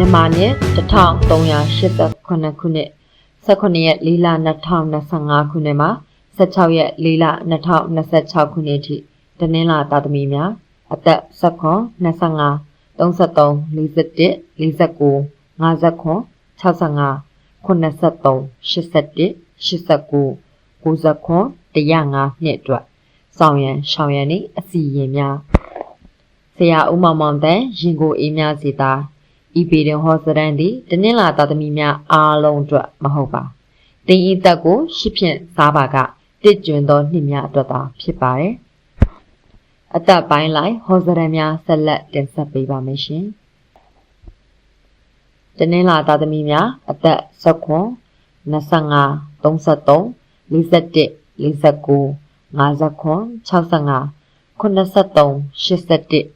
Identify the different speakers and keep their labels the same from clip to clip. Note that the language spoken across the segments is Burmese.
Speaker 1: မြန်မာနှစ်1389ခုနှစ်18ရက်4လ2025ခုနှစ်မှာ16ရက်4လ2026ခုနှစ်အထိတနင်္လာသားသမီးများအသက်19 25 33 41 49 59 65 83 81 89 99 105နှစ်အတွက်ဆောင်ရန်ရှောင်ရန်နှင့်အစီရင်များဆရာဦးမောင်မောင်တန်ရင်ကိုအေးများစီတာ ဤပေတွင်ဟောစရန်သည်တနင်္လာသားသမီးများအားလုံးအတွက်မဟုတ်ပါတင်းဤသက်ကိုရှစ်ဖြင့်စားပါကတစ်ကျွင်သောနှစ်များအတွက်သာဖြစ်ပါတယ်အသက်ပိုင်းလိုက်ဟောစရန်များဆက်လက်တင်ဆက်ပေးပါမယ်ရှင်တနင်္လာသားသမီးများအသက်19 25 33 41 49 59 65 83 81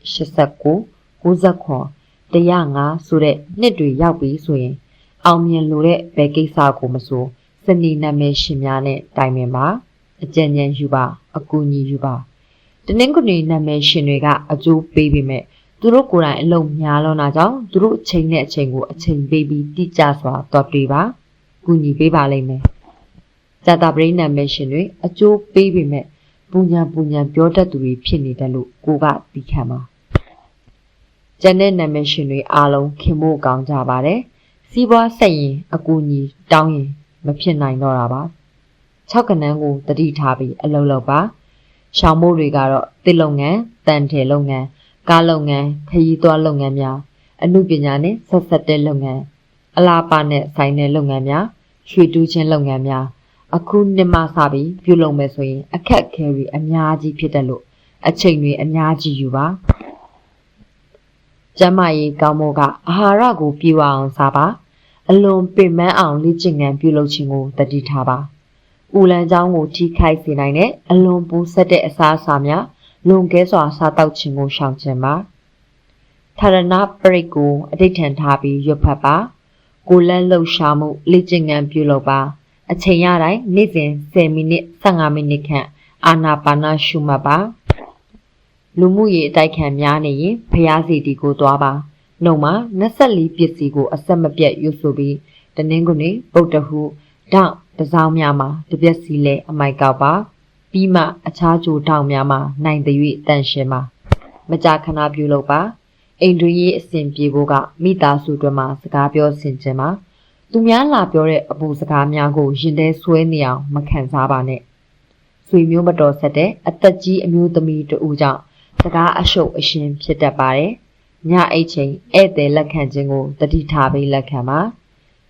Speaker 1: 89 99 105ဆိုတဲ့နှစ်တွေရောက်ပြီဆိုရင် အောင်မြင်လို့တဲ့ဘယ်ကိစ္စကိုမဆိုစနေနာမည်ရှင်များနဲ့တိုင်ပင်ပါအကြံဉာဏ်ယူပါအကူအညီယူပါတနင်္ဂနွေနာမည်ရှင်တွေကအကျိုးပေးပေမဲ့သူတို့ကိုယ်တိုင်အလုံးများလွန်းတာကြောင့်သူတို့အချိန်နဲ့အချိန်ကိုအချိန်ပေးပြီးတိကျစွာတွားတွေ့ပါကူညီပေးပါလိမ့်မယ်ဇာတာပရိနာမည်ရှင်တွေအကျိုးပေးပေမဲ့ပူညာပူညာပြောတတ်သူတွေဖြစ်နေတယ်လို့ကိုကသိခံပါ ကျန်တဲ့နာမည်ရှင်တွေအားလုံးခင်ဖို့ကောင်းကြပါတယ်စီးပွားဆက်ရင်အကူအညီတောင်းရင်မဖြစ်နိုင်တော့တာပါ၆ကနန်းကိုတတိထားပြီးအလုပ်လုပ်ပါရှောင်မိုးတွေကတော့တစ်လုပ်ငန်းတန်တယ်လုပ်ငန်းကားလုပ်ငန်းခရီးသွားလုပ်ငန်းများအမှုပညာနဲ့ဆက်ဆက်တဲ့လုပ်ငန်းအလားပါနဲ့ဆိုင်တဲ့လုပ်ငန်းများရွှေတူးချင်းလုပ်ငန်းများအခုနှစ်မှစပြီးပြုလုပ်မယ်ဆိုရင်အခက်အခဲတွေအများကြီးဖြစ်တယ်လို့အချိန်တွေအများကြီးယူပါ ကျမကြီးကောင်းမို့ကအာဟာရကိုပြေဝအောင်စားပါအလွန်ပင်ပန်းအောင်လေ့ကျင့်ခန်းပြုလုပ်ခြင်းကိုတတိထားပါ။ဦးလန်းချောင်းကိုထိခိုက်စေနိုင်တဲ့အလွန်ပူဆက်တဲ့အစားအစာများလွန်ကဲစွာစားတောက်ခြင်းကိုရှောင်ခြင်းပါ။ထာရဏပရိတ်ကိုအဋိဌံထားပြီးရွတ်ဖတ်ပါ။ကိုယ်လက်လှုပ်ရှားမှုလေ့ကျင့်ခန်းပြုလုပ်ပါ။အချိန်ရတိုင်းနေ့စဉ်10မိနစ်15မိနစ်ခန့်အာနာပါနရှုမှတ်ပါ။ လူမှုရေးအတိုက်ခံများနေရင်ဖျားစီတီကိုသွားပါ။နှုံမှာ24ပစ္စည်းကိုအဆက်မပြတ်ရွတ်ဆိုပြီးတနင်္ဂနွေဗုဒ္ဓဟုဓာတ်တစောင်းများမှာတပြက်စီလဲအမိုက်ကောက်ပါပြီးမှအခြားကြိုထောင်များမှာနိုင်တဲ့၍တန်ရှင်ပါမကြာခဏပြုလုပ်ပါအိမ်တွင်ရေးအစဉ်ပြေဖို့ကမိသားစုတွေမှာစကားပြောဆင်ခြင်ပါသူများလာပြောတဲ့အပူစကားများကိုရင်ထဲဆွဲနေအောင်မခံစားပါနဲ့ဆွေမျိုးမတော်ဆက်တဲ့အသက်ကြီးအမျိုးသမီးတူကြောင့် စကားအရှုပ်အရှင်ဖြစ်တတ်ပါတယ်ညအိတ်ချိန်ဧည့်သည်လက်ခံခြင်းကိုတတိထားပြီးလက်ခံပါ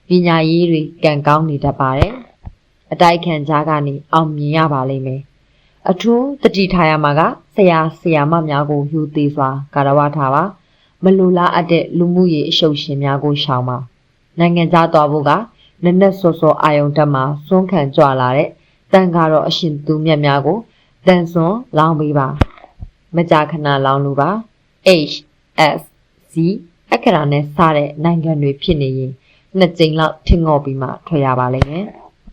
Speaker 1: ပညာရေးတွေကံကောင်းနေတတ်ပါတယ်အတိုက်ခံကြားကနေအောင်မြင်ရပါလိမ့်မယ်အထူးတတိထားရမှာကဆရာဆရာမများကိုယူသေးစွာကာရဝထားပါမလူလားအပ်တဲ့လူမှုရေးအရှုပ်ရှင်များကိုရှောင်ပါနိုင်ငံခြားသွားဖို့ကနက်နက်စောစောအာယုံတက်မှာစွန့်ခံကြွလာတဲ့တန်ကတော့အရှင်သူမြတ်များကိုတန်စွန်လောင်းပေးပါ မကြာခဏလောင်းလူပါ H S C အခရာနဲ့စတဲ့နိုင်ငံတွေဖြစ်နေရင်နှစ်ကြိမ်လောက်ထင်ငေါ်ပြီးမှထွက်ရပါလိမ့်မယ်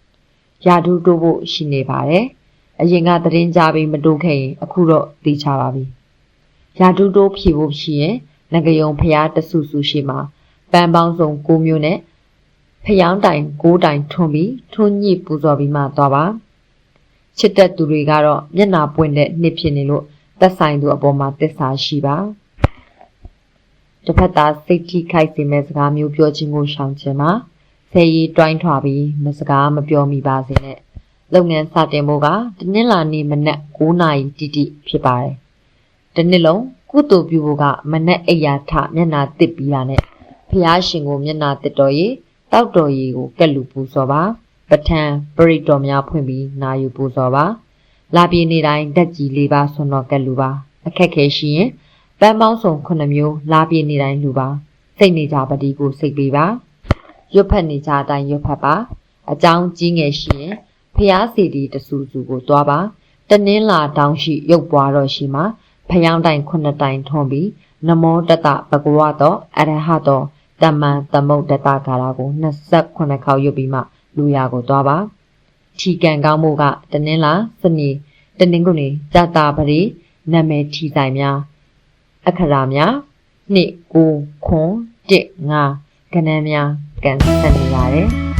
Speaker 1: ။ယာဒူတိုးဖို့ရှိနေပါတယ်။အရင်ကသတင်းကြပြီးမတိုးခဲ့ရင်အခုတော့သိချပါပြီ။ယာဒူတိုးဖြေဖို့ရှိရင်ငကယုံဖျားတဆူဆူရှိမှာပန်းပေါင်းစုံ၉မျိုးနဲ့ဖျောင်းတိုင်၉တိုင်ထွန်းပြီးထွန်းညှိပူဇော်ပြီးမှသွားပါ။ချစ်တဲ့သူတွေကတော့မျက်နာပွင့်တဲ့နှစ်ဖြစ်နေလို့ သက်ဆိုင်သူအပေါ်မှာတစ္ဆာရှိပါ။တစ်ဖက်သားစိတ်ထိခိုက်စေမဲ့စကားမျိုးပြောခြင်းကိုရှောင်ခြင်းပါဆယ်ရီတွိုင်းထွာပြီးမစကားမပြောမိပါစေနဲ့လုပ်ငန်းစတင်ဖို့ကတနင်္လာနေ့မနက်9:00နာရီတိတိဖြစ်ပါတယ်တနစ်လုံးကုသိုလ်ပြုဖို့ကမနက်အိယာထမျက်နာတစ်ပြီးတာနဲ့ဖျားရှင်ကိုမျက်နာတစ်တော်ရီတောက်တော်ရီကိုကက်လူပူဇော်ပါပထံပရိတော်များဖွင့်ပြီးနာယူပူဇော်ပါ လာပြေနေတိုင်းတက်ကြီးလေးပါဆွန်တော်ကက်လူပါအခက်ခဲရှိရင်ပန်းပေါင်းစုံခုနှစ်မျိုးလာပြည့်နေတိုင်းလူပါစိတ်နေကြပတိကိုစိတ်ပေးပါရွတ်ဖက်နေကြအတိုင်းရွတ်ဖက်ပါအကြောင်းကြီးငယ်ရှိရင်ဖျားစီတီတဆူဆူကိုသွားပါတနင်းလာတောင်းရှိရုပ်ပွားတော့ရှိမှာဖျောင်းတိုင်ခုနှစ်တိုင်ထွန်ပြီးနမောတတဘဂဝတောအရဟတောတမန်သမုတ်တတကာရာကို28ခေါက်ရွတ်ပြီးမှလူရကိုသွားပါ ထီကန်ကောင်းမှုကတနင်းလာစနေတနင်္ဂနွေဇာတာပရိနာမည်ထီဆိုင်များအခရာများ2 9ခွန်1 5ကဏ္ဍများကန်ဆက်နေပါတယ်